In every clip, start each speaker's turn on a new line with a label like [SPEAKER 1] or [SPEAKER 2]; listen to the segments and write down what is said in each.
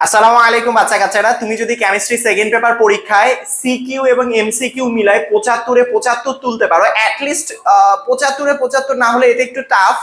[SPEAKER 1] আসসালামু আলাইকুম, বাচ্চা কাচ্চারা। তুমি যদি কেমিস্ট্রি সেকেন্ড পেপার পরীক্ষায় সিকিউ এবং এমসিকিউ মিলায় পঁচাত্তরে পঁচাত্তর তুলতে পারো অ্যাটলিস্ট পঁচাত্তরে পঁচাত্তর না হলে এটা একটু টাফ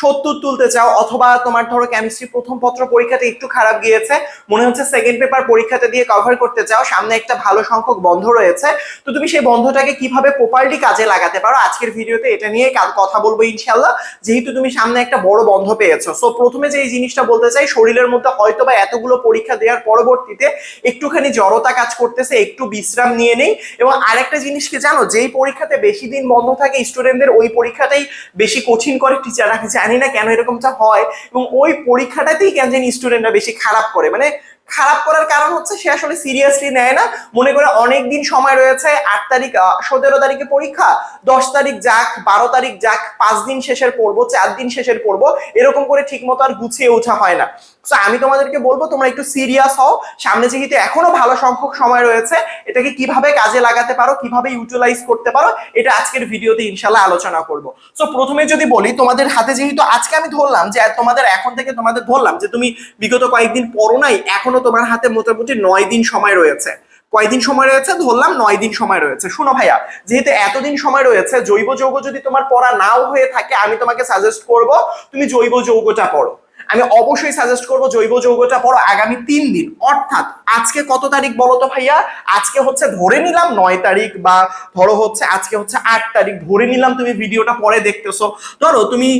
[SPEAKER 1] সত্তর তুলতে চাও, অথবা তোমার ধরো কেমিস্ট্রি প্রথম পত্র পরীক্ষাতে একটু খারাপ গিয়েছে, মনে হচ্ছে সেকেন্ড পেপার পরীক্ষাতে দিয়ে কভার করতে চাও, সামনে একটা ভালো সংখ্যক বন্ধ রয়েছে, তো তুমি সেই বন্ধটাকে কীভাবে প্রপারলি কাজে লাগাতে পারো? আজকের ভিডিওতে এটা নিয়ে কথা বলব ইনশাল্লাহ যেহেতু তুমি সামনে একটা বড় বন্ধ পেয়েছ সো প্রথমে যে এই জিনিসটা বলতে চাই, শরীরের মধ্যে হয়তো বা এতগুলো পরীক্ষা দেওয়ার পরবর্তীতে একটুখানি জড়তা কাজ করতেছে, একটু বিশ্রাম নিয়ে নেই, এবং আরেকটা জিনিস কি জানো, যেই পরীক্ষাতে বেশি দিন বন্ধ থাকে স্টুডেন্টদের ওই পরীক্ষাটাই বেশি কঠিন করে টিচার টিচাররা জানি না কেন এরকমটা হয় এবং ওই পরীক্ষাটাতেই কেন জানি স্টুডেন্টরা বেশি খারাপ করে। মানে খারাপ করার কারণ হচ্ছে সে আসলে সিরিয়াসলি নেয় না। মনে করে অনেক দিন সময় রয়েছে, আট তারিখ সতেরো তারিখে পরীক্ষা, দশ তারিখ যাক, বারো তারিখ যাক, পাঁচ দিন শেষের পড়ব, চার দিন শেষের পড়ব, এরকম করে ঠিক মতো আর গুছিয়ে ওঠা হয় না। তো আমি তোমাদেরকে বলব, তোমরা একটু সিরিয়াস হও। সামনে যেহেতু এখনও ভালো সংখ্যক সময় রয়েছে, এটাকে কীভাবে কাজে লাগাতে পারো, কীভাবে ইউটিলাইজ করতে পারো, এটা আজকের ভিডিওতে ইনশাল্লাহ আলোচনা করব। সো প্রথমে যদি বলি, তোমাদের হাতে যেহেতু আজকে আমি ধরলাম যে, তোমাদের এখন থেকে তোমাদের ধরলাম যে, তুমি বিগত কয়েকদিন পড়ো নাই, এখনও তোমার হাতে মোটামুটি নয় দিন সময় রয়েছে। কয়দিন সময় রয়েছে? ধরলাম নয় দিন সময় রয়েছে। শুনো ভাইয়া, যেহেতু এতদিন সময় রয়েছে, জৈব যৌগ যদি তোমার পড়া নাও হয়ে থাকে, আমি তোমাকে সাজেস্ট করব, তুমি জৈব যৌগটা পড়ো। আমি অবশ্যই সাজেস্ট করব জৈব যৌগটা পড়ো আগামী তিন দিন। অর্থাৎ আজকে কত তারিখ বলো তো ভাইয়া? আজকে হচ্ছে ধরে নিলাম নয় তারিখ বা ধরো হচ্ছে আজকে হচ্ছে আট তারিখ। ধরে নিলাম তুমি ভিডিওটা পরে দেখতেছো। ধরো তুমি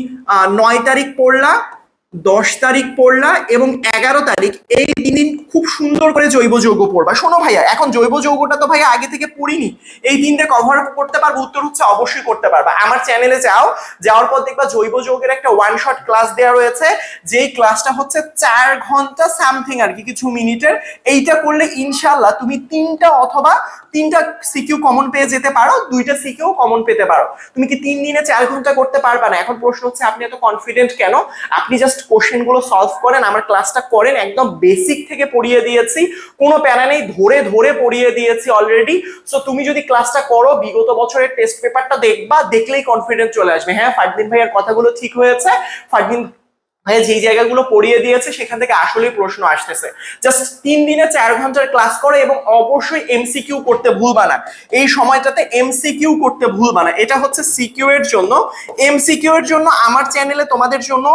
[SPEAKER 1] নয় তারিখ পড়লা দশ তারিখ পড়লা এবং এগারো তারিখ এই দিন খুব সুন্দর করে জৈব যৌগ পড়বা। শোনো ভাইয়া, এখন জৈব যৌগটা তো ভাইয়া আগে থেকে পড়িনি। এই তিনটে কভার করতে পারব, উত্তর হচ্ছে অবশ্যই করতে পারবা। আমার চ্যানেলে যাও, যাওয়ার পর দেখবা জৈব যৌগের একটা ওয়ান শট ক্লাস দেওয়া রয়েছে, যেই ক্লাসটা হচ্ছে চার ঘণ্টা সামথিং আর কি, কিছু মিনিটের। এইটা করলে ইনশাল্লাহ তুমি তিনটা অথবা তিনটা সিকিউ কমন পেয়ে যেতে পারো, দুইটা সিকিউ কমন পেতে পারো। তুমি কি তিন দিনে চার ঘণ্টা করতে পারবা না? এখন প্রশ্ন হচ্ছে, আপনি এত কনফিডেন্ট কেন? আপনি জাস্ট কোশ্চেনগুলো সলভ করেন, আমার ক্লাসটা করেন, একদম বেসিক থেকে পড়িয়ে দিয়েছি। কোনো প্যারা নেই, ধরে ধরে পড়িয়ে দিয়েছি অলরেডি সো তুমি যদি ক্লাসটা করো, বিগত বছরের টেস্ট পেপারটা দেখবা, দেখলেই কনফিডেন্স চলে আসবে। হ্যাঁ ফারদিন ভাইয়ের কথাগুলো ঠিক হয়েছে। ফারদিন ভাইয়া যেই জায়গাগুলো পড়িয়ে দিয়েছে, সেখান থেকে আসলেই প্রশ্ন আসতেছে। জাস্ট তিন দিনে চার ঘণ্টার ক্লাস করে এবং অবশ্যই এমসিকিউ করতে ভুলবা না। এই সময়টাতে এমসিকিউ করতে ভুলবা না। এটা হচ্ছে সিকিউ এর জন্য। এমসিকিউ এর জন্য আমার চ্যানেলে তোমাদের জন্য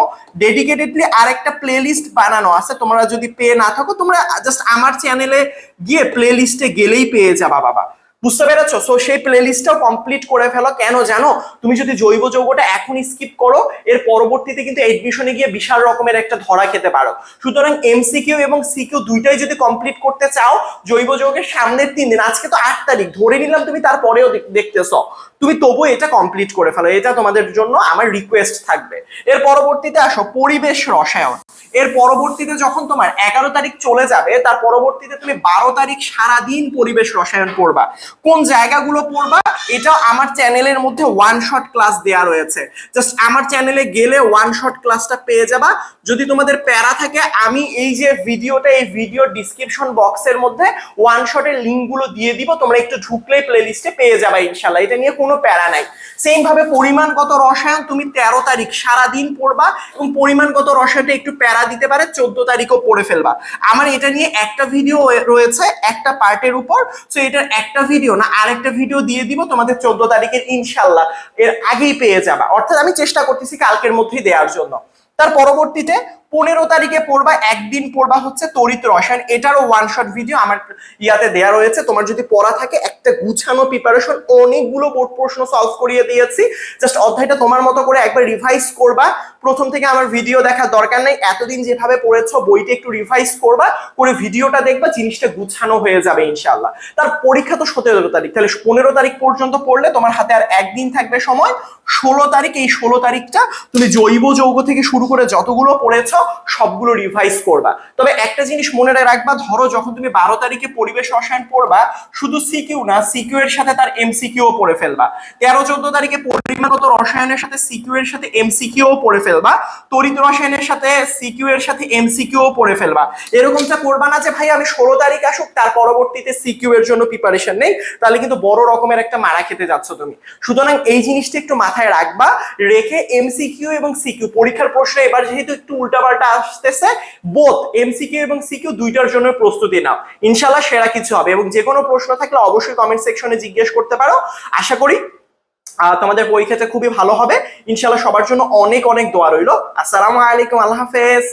[SPEAKER 1] ডেডিকেটেডলি আরেকটা প্লেলিস্ট বানানো আছে। তোমরা যদি পেয়ে না থাকো, তোমরা জাস্ট আমার চ্যানেলে গিয়ে প্লেলিস্টে গেলেই পেয়ে যাবা, বাবা। বুঝতে পেরেছ? সো সেই প্লেলিস্টটাও কমপ্লিট করে ফেলো। কেন জানো? তুমি যদি জৈব যৌগটা এখনই স্কিপ করো, এর পরবর্তীতে কিন্তু এডমিশনে গিয়ে বিশাল রকমের একটা ধরা খেতে পারো। সুতরাং এমসিকিউ এবং সিকিউ দুইটাই যদি কমপ্লিট করতে চাও, জৈব যৌগের সামনের তিন দিন, আজকে তো আট তারিখ, ধরে নিলাম তুমি তারপরেও দেখ- দেখতেছো। তুমি তবু এটা কমপ্লিট করে ফেলো। এটা তোমাদের জন্য আমার রিকোয়েস্ট থাকবে। এর পরবর্তীতে আসো, পরিবেশ রসায়ন। এর পরবর্তীতে যখন তোমার এগারো তারিখ চলে যাবে, তার পরবর্তীতে তুমি বারো তারিখ সারাদিন পরিবেশ রসায়ন পড়বা। কোন জায়গাগুলো পড়বা, এটা আমার চ্যানেলের মধ্যে ওয়ান শট ক্লাস দেয়া রয়েছে। জাস্ট আমার চ্যানেলে গেলে ওয়ান শট ক্লাসটা পেয়ে যাবা। যদি তোমাদের প্যারা থাকে, আমি এই যে ভিডিওটা, এই ভিডিও ডিসক্রিপশন বক্সের মধ্যে ওয়ান শটের লিঙ্কগুলো দিয়ে দিব। তোমরা একটু ঢুকলেই প্লেলিস্টে পেয়ে যাবা ইনশাল্লাহ এটা নিয়ে কোনো প্যারা নাই। সেম ভাবে পরিমাণগত রসায়ন তুমি তেরো তারিখ সারাদিন পড়বা এবং পরিমাণগত রসায়নটা একটু প্যারা দিতে পারে, চোদ্দ তারিখও পড়ে ফেলবা। আমার এটা নিয়ে একটা ভিডিও রয়েছে, একটা পার্টের উপর। সো এটার একটা ভিডিও না, আরেকটা ভিডিও দিয়ে দিব তোমাদের চোদ্দ তারিখের ইনশাল্লাহ। এর আগেই পেয়ে যাবা। অর্থাৎ আমি চেষ্টা করতেছি কালকের মধ্যেই দেওয়ার জন্য। তার পরবর্তীতে পনেরো তারিখে পড়বা, একদিন পড়বা হচ্ছে তড়িৎ রসায়ন। এটারও ওয়ান শট ভিডিও আমার ইয়াতে দেয়া রয়েছে। তোমার যদি পড়া থাকে, একটা গুছানো প্রিপারেশন অনেকগুলো বোর্ড প্রশ্ন সলভ করিয়ে দিয়েছি। জাস্ট অধ্যায়টা তোমার মতো করে একবার রিভাইজ করবা। প্রথম থেকে আমার ভিডিও দেখার দরকার নেই। এতদিন যেভাবে পড়েছো, বইটা একটু রিভাইজ করবা, করে ভিডিওটা দেখবা, জিনিসটা গুছানো হয়ে যাবে ইনশাল্লাহ তার পরীক্ষা তো সতেরো তারিখ। তাহলে পনেরো তারিখ পর্যন্ত পড়লে তোমার হাতে আর একদিন থাকবে সময়। ষোলো তারিখ, এই ষোলো তারিখটা তুমি জৈব যৌগ থেকে শুরু করে যতগুলো পড়েছো সবগুলো রিভাইজ করবা। তবে একটা জিনিস মনে রাখবা, ধরো যখন তুমি বারো তারিখে পরিবেশ রসায়ন পড়বা, শুধু সিকিউ না সিকিউ এর সাথে তার এমসিকিউ পড়ে ফেলবা। তেরো, চোদ্দ তারিখে পরিমাণগত রসায়নের সাথে সিকিউ এর সাথে এমসিকিউ পড়ে ফেলবা। তড়িৎ রসায়নের সাথে সিকিউ এর সাথে এমসিকিউ পড়ে ফেলবা। এরকমটা করবা না যে, ভাই, আমি ষোলো তারিখ আসুক, তার পরবর্তীতে সিকিউ এর জন্য প্রিপারেশন নেই। তাহলে কিন্তু বড় রকমের একটা মারা খেতে যাচ্ছ তুমি। সুতরাং এই জিনিসটা একটু মাথায় রাখবা, রেখে এমসিকিউ এবং সিকিউ পরীক্ষার প্রশ্ন এবার যেহেতু একটু উল্টা উল্টাপাল্টা আসতেছে। বোথ এমসিকিউ এবং সিকিউ দুইটার জন্য প্রস্তুতি নাও। ইনশাল্লাহ সেরা কিছু হবে এবং যে কোনো প্রশ্ন থাকলে অবশ্যই কমেন্ট সেকশনে জিজ্ঞেস করতে পারো। আশা করি তোমাদের পরীক্ষাটা খুবই ভালো হবে। ইনশাল্লাহ সবার জন্য অনেক অনেক দোয়া রইল। আসসালামু আলাইকুম, আল্লাহ হাফেজ।